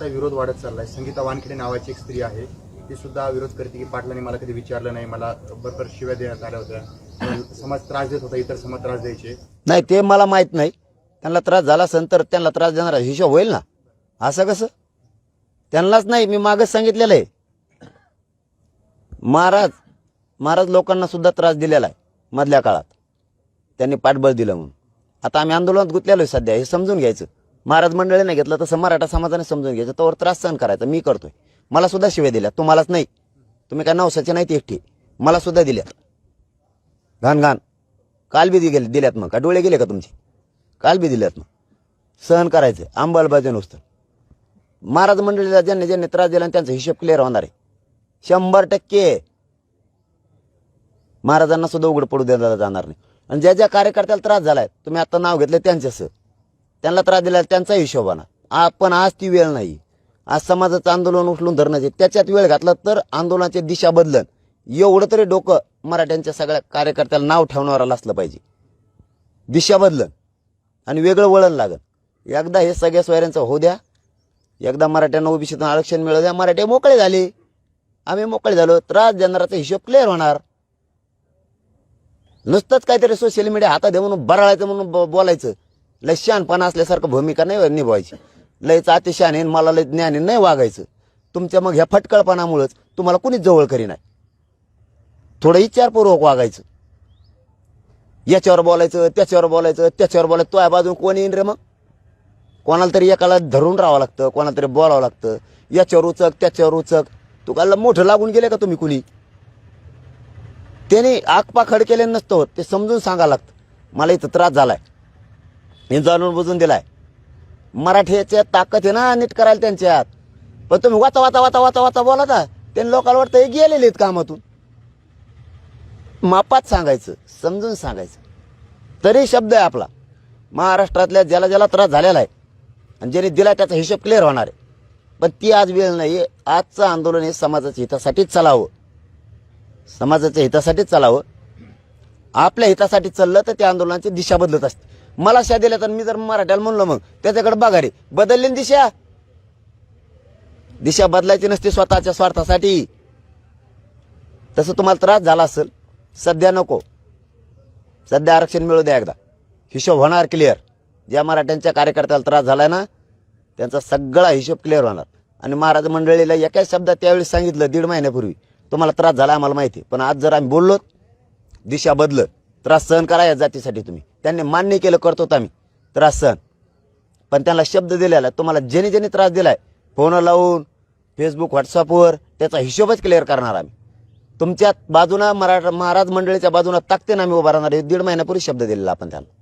आता विरोध वाढत चाललाय. संगीता वानखेडे नावाची एक स्त्री आहे. ती सुद्धा विरोध करते की पाटलांनी मला कधी विचारलं नाही. मला बरोबर शिव्या देण्यात आल्या होत्या. समाज त्रास देत होता. इतर समाज त्रास द्यायचे. नाही ते मला माहीत नाही. त्यांना त्रास झाला असेल तर त्यांना त्रास देणारा हिशोब होईल ना? असं कसं? त्यांनाच नाही मी मागच सांगितलेलं आहे. महाराज महाराज लोकांना सुद्धा त्रास दिलेला आहे मधल्या काळात. त्यांनी पाठबळ दिलं म्हणून. आता आम्ही आंदोलनात गुंतलेलो आहे सध्या. हे समजून घ्यायचं. महाराज मंडळीने घेतलं तसं मराठा समाजाने समजून घ्यायचं तोवर त्रास सहन करायचा. मी करतोय. मला सुद्धा शिव्या दिल्या. तुम्हालाच नाही. तुम्ही काय नवसाचे नाहीत एकटी. मला सुद्धा दिल्यात घाण घाण. काल बी गेले दिल्यात मग. का डोळे गेले का तुमचे? काल बी दिल्यात मग. सहन करायचं. अंमलबजावणी नुसतं. महाराज मंडळीला ज्यांनी ज्यांनी त्रास दिला त्यांचा हिशोब क्लिअर होणार आहे. शंभर टक्के. महाराजांना सुद्धा उघड पडू द्यायला जाणार नाही. आणि ज्या ज्या कार्यकर्त्याला त्रास झालाय तुम्ही आता नाव घेतलं त्यांच्यास त्यांना त्रास दिला त्यांचा हिशोब आपण आ- पण आज ती वेळ नाही. आज समाजाचं आंदोलन उचलून धरण्याचे त्याच्यात वेळ घातला तर आंदोलनाची दिशा बदलन. एवढं तरी डोकं मराठ्यांच्या सगळ्या कार्यकर्त्याला नाव ठेवणाऱ्याला असलं पाहिजे. दिशा बदलन. आणि वेगळं वळण लागल. एकदा हे सगळ्या सोयऱ्यांचं होऊ द्या. एकदा मराठ्यांना ओबीसीतून आरक्षण मिळवू द्या. मराठे मोकळे झाले. आम्ही मोकळे झालो. त्रास देणाराचा हिशोब क्लिअर होणार. नुसतंच काहीतरी सोशल मीडिया हातात आहे म्हणून बराळायचं म्हणून ब- बोलायचं. लय शहाणपणा असल्यासारखं भूमिका नाही निभवायची. लयच अतिशहाने आणि मला लय ज्ञाने नाही वागायचं. तुमच्या मग ह्या फटकळपणामुळंच तुम्हाला कुणीच जवळ करी नाही. थोडं विचारपूर्वक वागायचं. याच्यावर बोलायचं त्याच्यावर बोलायचं त्याच्यावर बोलायचं. तो बाजून कोण येईन रे मग? कोणाला तरी एकाला धरून राहावं लागतं कोणाला तरी बोलावं लागतं. याच्यावर उचक त्याच्यावर उचक. तू काल मोठं लागून गेले का तुम्ही कुणी? त्याने आगपाखड केले नसतं होत ते समजून सांगावं लागतं. मला इथं त्रास झालाय. हे जाणून बुजून दिलाय. मराठीच्या ताकद आहे ना नीट करायला त्यांच्यात. पण तुम्ही वाचा वाचा वाचा वाचा वाचा बोला त्यांनी लोकांना वाटतं हे गेलेले आहेत कामातून. मापात सांगायचं समजून सांगायचं. तरी शब्द आहे आपला. महाराष्ट्रातल्या ज्याला ज्याला त्रास झालेला आहे आणि ज्याने दिला त्याचा हिशोब क्लिअर होणार आहे. पण ती आज वेळ नाही आजचं आंदोलन हे समाजाच्या हितासाठीच चालावं. समाजाच्या हितासाठीच चालावं. आपल्या हितासाठी चाललं तर त्या आंदोलनाची दिशा बदलत असते. मला शा दिल्या तर मी जर मराठ्याला म्हणलो मग त्याच्याकडे बघा रे. बदलली दिशा. दिशा बदलायची नसते स्वतःच्या स्वार्थासाठी. तसं तुम्हाला त्रास झाला असेल सध्या नको. सध्या आरक्षण मिळू द्या एकदा. हिशोब होणार क्लिअर ज्या मराठ्यांच्या कार्यकर्त्याला त्रास झालाय ना त्यांचा सगळा हिशोब क्लिअर होणार. आणि महाराज मंडळीला एकाच शब्दात त्यावेळी सांगितलं दीड महिन्यापूर्वी. तुम्हाला त्रास झाला आम्हाला माहिती आहे. पण आज जर आम्ही बोललो दिशा बदलत त्रास सहन करा या जातीसाठी तुम्ही. त्यांनी मान्य केलं करतो आम्ही त्रास सहन पण त्यांना शब्द दिलेला आहे. तुम्हाला ज्याने ज्याने त्रास दिलाय फोन लावून फेसबुक व्हॉट्सअपवर त्याचा हिशोबच क्लिअर करणार आम्ही तुमच्या बाजूनं मराठा महाराज मंडळीच्या बाजूनं ना आम्ही उभा राहणार आहे. दीड महिन्यापूर्वी शब्द दिलेला आपण त्यांना